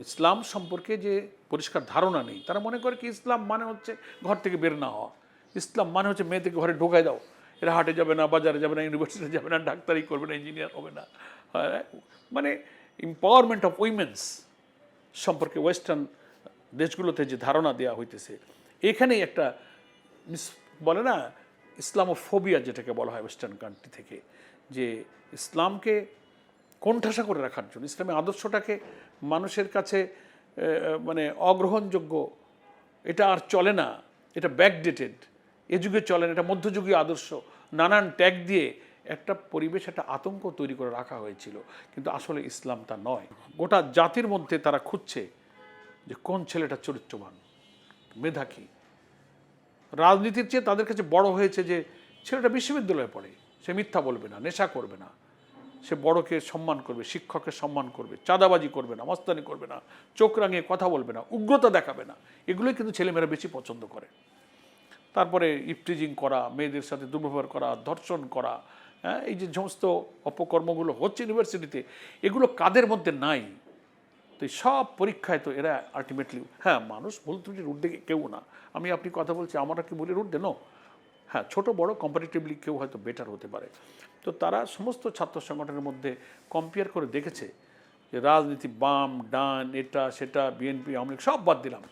ইসলাম সম্পর্কে যে পরিষ্কার ধারণা নেই তারা মনে করে কি ইসলাম মানে হচ্ছে ঘর থেকে বের না হওয়া। ইসলাম মানে হচ্ছে মেয়েদেরকে ঘরে ঢোকায় দাও। এরা হাটে যাবে না বাজারে যাবে না ইউনিভার্সিটি যাবে না ডাক্তারি করবে না ইঞ্জিনিয়ার হবে না। হ্যাঁ, মানে এম্পাওয়ারমেন্ট অফ উইমেন্স সম্পর্কে ওয়েস্টার্ন দেশগুলোতে যে ধারণা দেওয়া হইতেছে এখানেই একটা মিস- বলে না ইসলামোফোবিয়া যেটাকে বলা হয় ওয়েস্টার্ন কান্ট্রি থেকে যে ইসলামকে কোণঠাসা করে রাখার জন্য। ইসলামের আদর্শটাকে মানুষের কাছে মানে অগ্রহণযোগ্য, এটা আর চলে না, এটা ব্যাকডেটেড এ যুগে চলে না, এটা মধ্যযুগীয় আদর্শ। নানান ট্যাগ দিয়ে একটা পরিবেশ, একটা আতঙ্ক তৈরি করে রাখা হয়েছিল। কিন্তু আসলে ইসলাম তা নয়। গোটা জাতির মধ্যে তারা খুঁজছে যে কোন ছেলেটা চরিত্রবান মেধা কী রাজনীতির চেয়ে তাদের কাছে বড় হয়েছে যে ছেলেটা বিশ্ববিদ্যালয়ে পড়ে, সে মিথ্যা বলবে না, নেশা করবে না। সে বড়কে সম্মান করবে, শিক্ষককে সম্মান করবে, চাঁদাবাজি করবে না, মস্তানি করবে না, চোখ রাঙিয়ে কথা বলবে না, উগ্রতা দেখাবে না। এগুলোই কিন্তু ছেলেমেয়েরা বেশি পছন্দ করে। তারপরে ইফটিজিং করা, মেয়েদের সাথে দুর্ব্যবহার করা, ধর্ষণ করা হ্যাঁ এই যে সমস্ত অপকর্মগুলো হচ্ছে ইউনিভার্সিটিতে এগুলো কাদের মধ্যে নাই? তো সব পরীক্ষায় তো এরা আলটিমেটলি হ্যাঁ মানুষ ভুল ত্রুটির ঊর্ধ্বে কেউ না। আমি আপনি কথা বলছি আমরা কি ভুলের ঊর্ধ্বে? নো হ্যাঁ ছোট, বড় কম্পারেটিভলি কেউ হয়তো বেটার হতে পারে। তো তারা সমস্ত ছাত্র সংগঠনের মধ্যে কম্পেয়ার করে দেখেছে যে রাজনীতি বাম, ডান, এটা, সেটা বিএনপি আওয়ামী সব বাদ দিলাম।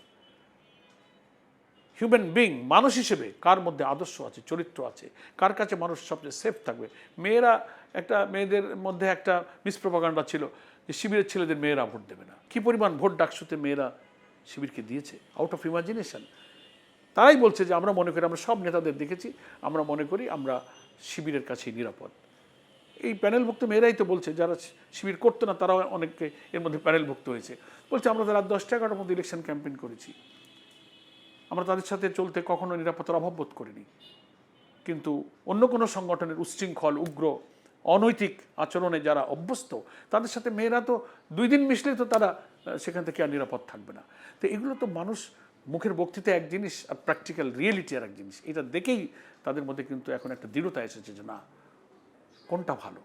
হিউম্যান বিং মানুষ হিসেবে কার মধ্যে আদর্শ আছে, চরিত্র আছে, কার কাছে মানুষ সবচেয়ে সেফ থাকবে? মেয়েরা একটা, মেয়েদের মধ্যে একটা মিসপ্রপাগান্ডা ছিল যে শিবিরের ছেলেদের মেয়েরা ভোট দেবে না। কী পরিমাণ ভোট ডাকসুতে মেয়েরা শিবিরকে দিয়েছে? আউট অফ ইমাজিনেশন তারাই বলছে যে আমরা মনে করি, আমরা সব নেতাদের দেখেছি, আমরা মনে করি আমরা শিবিরের কাছেই নিরাপদ। এই প্যানেলভুক্ত মেয়েরাই তো বলছে, যারা শিবির করতো না, তারাও অনেকে এর মধ্যে প্যানেলভুক্ত হয়েছে। বলছে, আমরা তো রাত দশটা এগারোটার মধ্যে ইলেকশন ক্যাম্পেইন করেছি। আমরা তাদের সাথে চলতে কখনো নিরাপত্তার অভাব বোধ করিনি। কিন্তু অন্য কোনো সংগঠনের উচ্ছৃঙ্খল, উগ্র, অনৈতিক আচরণে যারা অভ্যস্ত, তাদের সাথে মেয়েরা তো দুই দিন মিশলে তো তারা সেখান থেকে আর নিরাপদ থাকবে না। তো এগুলো তো মানুষ মুখের বক্তৃতা এক জিনিস আর প্র্যাকটিক্যাল রিয়েলিটি আর এক জিনিস। এটা দেখেই তাদের মধ্যে কিন্তু এখন একটা দৃঢ়তা এসেছে যে না, কোনটা ভালো?